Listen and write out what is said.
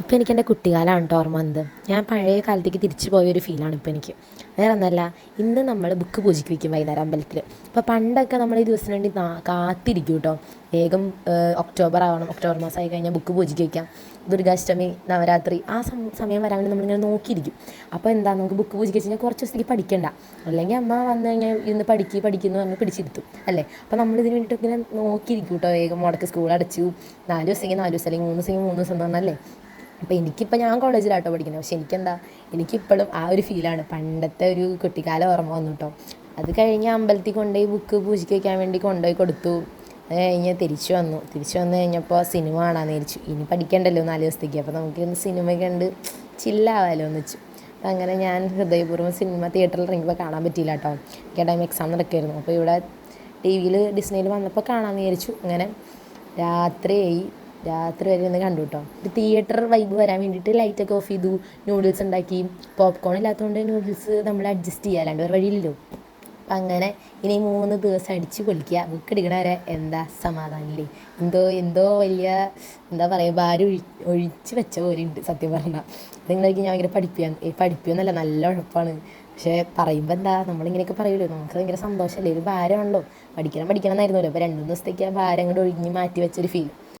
ഇപ്പോൾ എനിക്ക് എന്റെ കുട്ടിക്കാലമാണ് കേട്ടോ ഓർമ്മ വന്നത്. ഞാൻ പഴയ കാലത്തേക്ക് തിരിച്ചു പോയൊരു ഫീലാണ് ഇപ്പോൾ എനിക്ക്. വേറെ ഒന്നല്ല ഇന്ന് നമ്മൾ ബുക്ക് പൂജയ്ക്ക് വയ്ക്കും വൈകുന്നേരം അമ്പലത്തിൽ അപ്പോൾ പണ്ടൊക്കെ നമ്മൾ ഈ ദിവസത്തിന് വേണ്ടി കാത്തിരിക്കും കേട്ടോ. വേഗം ഒക്ടോബർ ആവണം ഒക്ടോബർ മാസം ആയി കഴിഞ്ഞാൽ ബുക്ക് പൂജയ്ക്ക് വയ്ക്കാം ദുർഗാഷ്ടമി നവരാത്രി ആ സമയം വരാൻ വേണ്ടി നമ്മളിങ്ങനെ നോക്കിയിരിക്കും. അപ്പോൾ എന്താ നമുക്ക് ബുക്ക് പൂജയ്ക്ക് വെച്ച് കുറച്ച് ദിവസത്തേക്ക് പഠിക്കണ്ട. അല്ലെങ്കിൽ അമ്മ വന്നു കഴിഞ്ഞാൽ ഇന്ന് പഠിക്കുക പഠിക്കുന്നു പറഞ്ഞ് പിടിച്ചിരുത്തും അല്ലേ? അപ്പോൾ നമ്മൾ ഇതിന് വേണ്ടിയിട്ട് ഇങ്ങനെ നോക്കിയിരിക്കും കേട്ടോ. വേഗം മുടക്ക് സ്കൂൾ അടച്ചു. നാല് ദിവസമെങ്കിൽ നാല് ദിവസം അല്ലെങ്കിൽ മൂന്ന് ദിവസം മൂന്ന് ദിവസം തന്നല്ലേ അപ്പോൾ എനിക്കിപ്പോൾ ഞാൻ കോളേജിലാട്ടോ പഠിക്കുന്നത് പക്ഷെ എനിക്കെന്താ എനിക്കിപ്പോഴും ആ ഒരു ഫീലാണ് പണ്ടത്തെ ഒരു കുട്ടിക്കാല ഓർമ്മ വന്നു കേട്ടോ അത് കഴിഞ്ഞ് അമ്പലത്തിൽ കൊണ്ടുപോയി ബുക്ക് പൂജയ്ക്ക് വയ്ക്കാൻ വേണ്ടി കൊണ്ടുപോയി കൊടുത്തു. അത് കഴിഞ്ഞ് തിരിച്ചു വന്നു. തിരിച്ചു വന്നു കഴിഞ്ഞപ്പോൾ സിനിമ കാണാൻ നേരിച്ചു. ഇനി പഠിക്കണ്ടല്ലോ നാല് ദിവസത്തേക്ക്. അപ്പോൾ നമുക്ക് സിനിമ കണ്ട് ചില്ലാവാലോ എന്ന് വെച്ചു. അപ്പം അങ്ങനെ ഞാൻ ഹൃദയപൂർവം സിനിമ തിയേറ്ററിൽ ഇറങ്ങിയപ്പോൾ കാണാൻ പറ്റിയില്ല കേട്ടോ എനിക്ക് ടൈം എക്സാം നടക്കുമായിരുന്നു അപ്പോൾ ഇവിടെ ടി വിയിൽ ഡിസ്നിയിൽ വന്നപ്പോൾ കാണാൻ വിചാരിച്ചു അങ്ങനെ രാത്രിയായി. രാത്രി വരെ ഒന്ന് കണ്ടു കേട്ടോ തിയേറ്റർ വൈബ് വരാൻ വേണ്ടിയിട്ട് ലൈറ്റൊക്കെ ഓഫ് ചെയ്തു നൂഡിൽസ് ഉണ്ടാക്കി പോപ്കോൺ ഇല്ലാത്തതുകൊണ്ട് നൂഡിൽസ് നമ്മൾ അഡ്ജസ്റ്റ് ചെയ്യുക അല്ലാണ്ട് വേറെ വഴിയില്ലല്ലോ. അപ്പം അങ്ങനെ ഇനി മൂന്ന് ദിവസം അടിച്ച് പൊളിക്കുക ബുക്ക് എടുക്കണ വരെ എന്താ സമാധാനമില്ലേ എന്തോ എന്തോ വലിയ എന്താ പറയുക ഭാരം ഒഴി ഒഴിച്ച് വെച്ച പോലെ ഉണ്ട് സത്യം പറഞ്ഞാൽ നിങ്ങളേക്ക് ഞാൻ ഭയങ്കര പഠിപ്പിക്കാൻ ഈ പഠിപ്പിയൊന്നല്ല നല്ല ഉഴപ്പാണ്. പക്ഷേ പറയുമ്പോൾ എന്താ നമ്മളിങ്ങനെയൊക്കെ പറയുമല്ലോ നമുക്ക് ഭയങ്കര സന്തോഷമല്ലേ ഒരു ഭാരമാണല്ലോ. പഠിക്കണം പഠിക്കണം എന്നായിരുന്നല്ലോ. അപ്പോൾ രണ്ട് ദിവസത്തേക്ക് ആ ഭാരം അങ്ങോട്ട് ഒഴിഞ്ഞ് മാറ്റി വെച്ചൊരു ഫീൽ